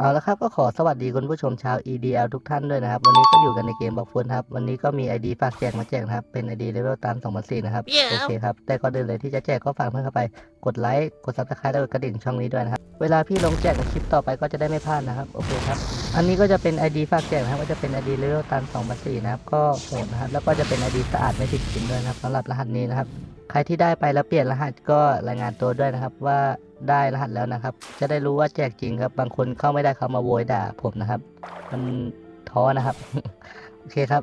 เอาละครับก็ขอสวัสดีคุณผู้ชมชาว EDL ทุกท่านด้วยนะครับ วันนี้ก็อยู่กันในเกมบอกฟุนครับ วันนี้ก็มี ID ฝากแจกมาแจกนะครับ เป็น ID เลเวลตาม2004นะครับ Yeah. โอเคครับ แต่ก่อนอื่นเลยที่จะแจกก็ฝากเพื่อนเข้าไป กดไลค์กด subscribe และกดกระดิ่งช่องนี้ด้วยนะครับ เวลาพี่ลงแจกในคลิปต่อไปก็จะได้ไม่พลาดนะครับ โอเคครับ อันนี้ก็จะเป็น ID ฝากแจกนะครับก็จะเป็น ID เลเวลตาม2004นะครับก็โหดนะครับแล้วก็จะเป็น ID สะอาดไม่ติดกลิ่นด้วยนะครับสำหรับรหัสนี้นะครับ ใครที่ได้ไปแล้วเปลี่ยนรหัสก็รายงานตัวด้วยนะครับ ว่าได้รหัสแล้วนะครับ จะได้รู้ว่าแจกจริงครับ บางคนเข้าไม่ได้เขามาโวยด่าผมนะครับ มันท้อนะครับ โอเคครับ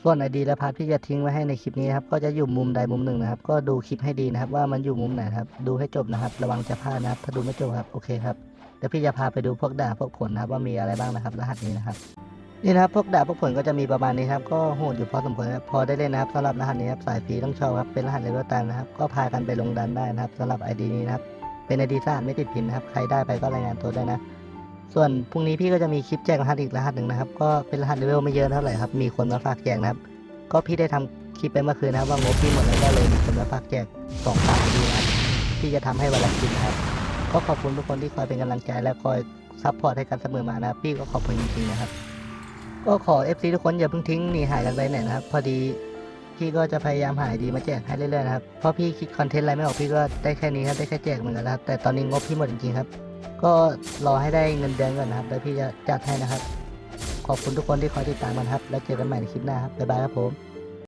ส่วนไอดีและพาร์ทที่จะทิ้งไว้ให้ในคลิปนี้ครับ ก็จะอยู่มุมใดมุมหนึ่งนะครับ ก็ดูคลิปให้ดีนะครับ ว่ามันอยู่มุมไหนครับ ดูให้จบนะครับ ระวังจะพลาดนะครับ ถ้าดูไม่จบครับ โอเคครับ เดี๋ยวพี่จะพาไปดูพวกด่าพวกผลนะครับ ว่ามีอะไรบ้างนะครับ รหัสนี้นะครับ นี่นะครับพวกดาบพวกผลก็จะมีประมาณนี้ครับก็โหดอยู่พอสมควรครับพอได้เล่นนะครับสำหรับรหัสนี้ครับสายฟรีต้องชอบครับเป็นรหัสเลเวลตันนะครับก็พากันไปลงดันได้นะครับสำหรับไอดีนี้นะครับเป็นไอดีสะอาดไม่ติดพินนะครับใครได้ไปก็รายงานตัวได้นะ ส่วนพรุ่งนี้พี่ก็จะมีคลิปแจกรหัสอีกรหัสหนึ่งนะครับก็เป็นรหัสเลเวลไม่เยอะเท่าไหร่ครับมีคนมาฝากแจกนะครับ ก็พี่ได้ทำคลิปไปเมื่อคืนนะครับว่างบพี่หมดแล้วก็เลยมีคนมาฝากแจกสองฝากดีนะครับพี่จะทำให้วันละคลิปนะครับก็ขอบคุณทุกคนที่คอยเป็นกำลังใจและคอยซัพพอร์ตให้กันเสมอมานะพี่ก็ขอบคุณจริงๆนะครับ ก็ขอ FC ทุกคนอย่าเพิ่งทิ้งหนีหายกันไปไหนนะครับ พอดีพี่ก็จะพยายามหายดีมาแจกให้เรื่อยๆนะครับ เพราะพี่คิดคอนเทนต์อะไรไม่ออกพี่ก็ได้แค่นี้ครับได้แค่แจกเหมือนกันนะครับ แต่ตอนนี้งบพี่หมดจริงๆครับ ก็รอให้ได้เงินเดือนก่อนนะครับ แล้วพี่จะจัดให้นะครับ ขอบคุณทุกคนที่คอยติดตามมันครับ แล้วเจอกันใหม่ในคลิปหน้าครับบ๊ายบายครับผม